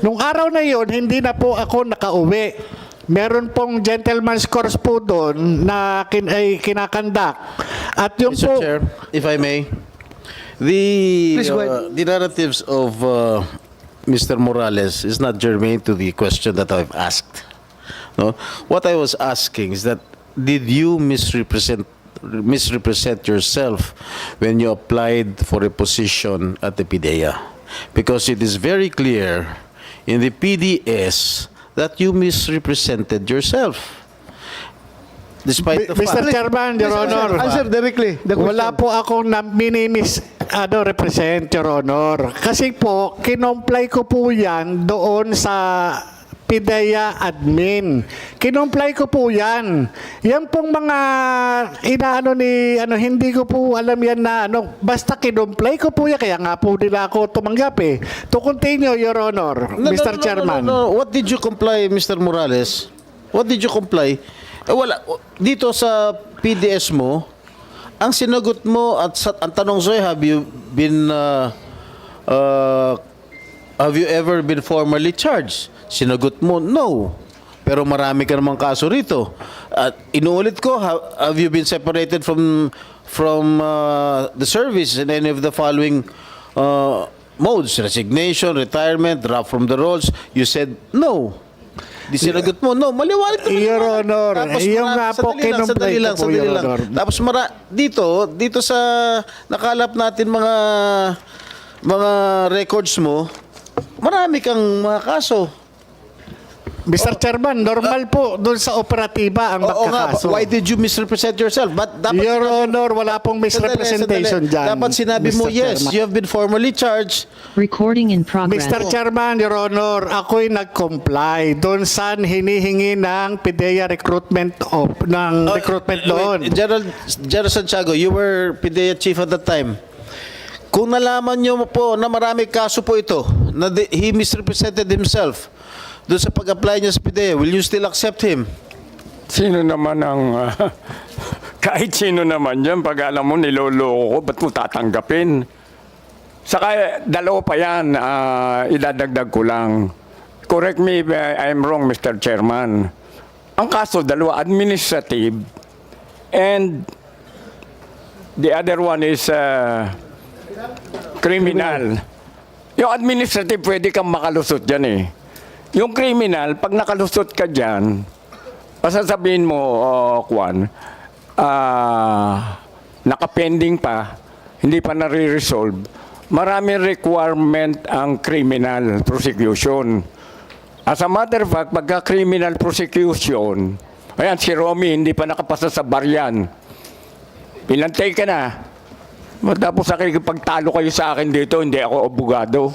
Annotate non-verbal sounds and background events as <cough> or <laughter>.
nung araw na yon hindi na po ako nakauwi. Meron pong gentleman's course po doon na kin ay kinakandak. At yung Mr. po, Chair, if I may, the uh, the narratives of uh, Mr. Morales is not germane to the question that I've asked. No, what I was asking is that did you misrepresent misrepresent yourself when you applied for a position at the PDEA? Because it is very clear in the PDS that you misrepresented yourself. Despite the Mr. fact. Chairman, Your Honor. Answer directly. The question. Wala po akong na minimis ano, represent, Your Honor. Kasi po, kinomply ko po yan doon sa PIDEA admin. Kinomply ko po yan. Yan pong mga inaano ni, ano, hindi ko po alam yan na, ano, basta kinomply ko po yan. Kaya nga po nila ako tumanggap eh. To continue, Your Honor, No, no, Mr. no, no, Chairman. No, no, What did you comply, Mr. Morales? What did you comply? Eh, wala. Dito sa PDS mo, ang sinagot mo at sa, ang tanong sa'yo, have you been, uh, uh, have you ever been formally charged? Sinagot mo, no. Pero marami ka namang kaso rito. At inuulit ko, ha- have you been separated from from uh, the service in any of the following uh, modes? Resignation, retirement, drop from the roles. You said no. Di sinagot mo, no. Maliwanag naman Your naman. Honor, yung nga po, sandali ko po, Your lang. Honor. Tapos mara, dito, dito sa nakalap natin mga mga records mo, marami kang mga kaso. Mr. Chairman, normal po doon sa operatiba ang Oo nga, magkakaso. why did you misrepresent yourself? But dapat Your sinabi- Honor, wala pong misrepresentation Sandali, dyan. Dapat sinabi mo, Mr. yes, Chairman. you have been formally charged. Recording in progress. Mr. Chairman, Your Honor, ako'y nag-comply doon sa hinihingi ng PIDEA recruitment of, ng recruitment doon. Wait, Gerald, Gerald Santiago, you were PDEA chief at that time. Kung nalaman nyo po na marami kaso po ito, na di- he misrepresented himself doon sa pag-apply niya sa PDEA, will you still accept him? Sino naman ang... <laughs> ah, kahit sino naman yan, pag alam mo niloloko ko, ba't mo tatanggapin? Saka dalawa pa yan, ah, idadagdag ko lang. Correct me if I- I'm wrong, Mr. Chairman. Ang kaso, dalawa, administrative and the other one is ah, criminal. Yung administrative, pwede kang makalusot dyan eh. Yung criminal, pag nakalusot ka dyan, pasasabihin mo, oh, Kwan, ah, nakapending pa, hindi pa nare-resolve, maraming requirement ang criminal prosecution. As a matter of fact, pagka criminal prosecution, ayan, si Romy hindi pa nakapasa sa baryan. Pinantay ka na. Tapos nakikipagtalo kayo sa akin dito, hindi ako abogado.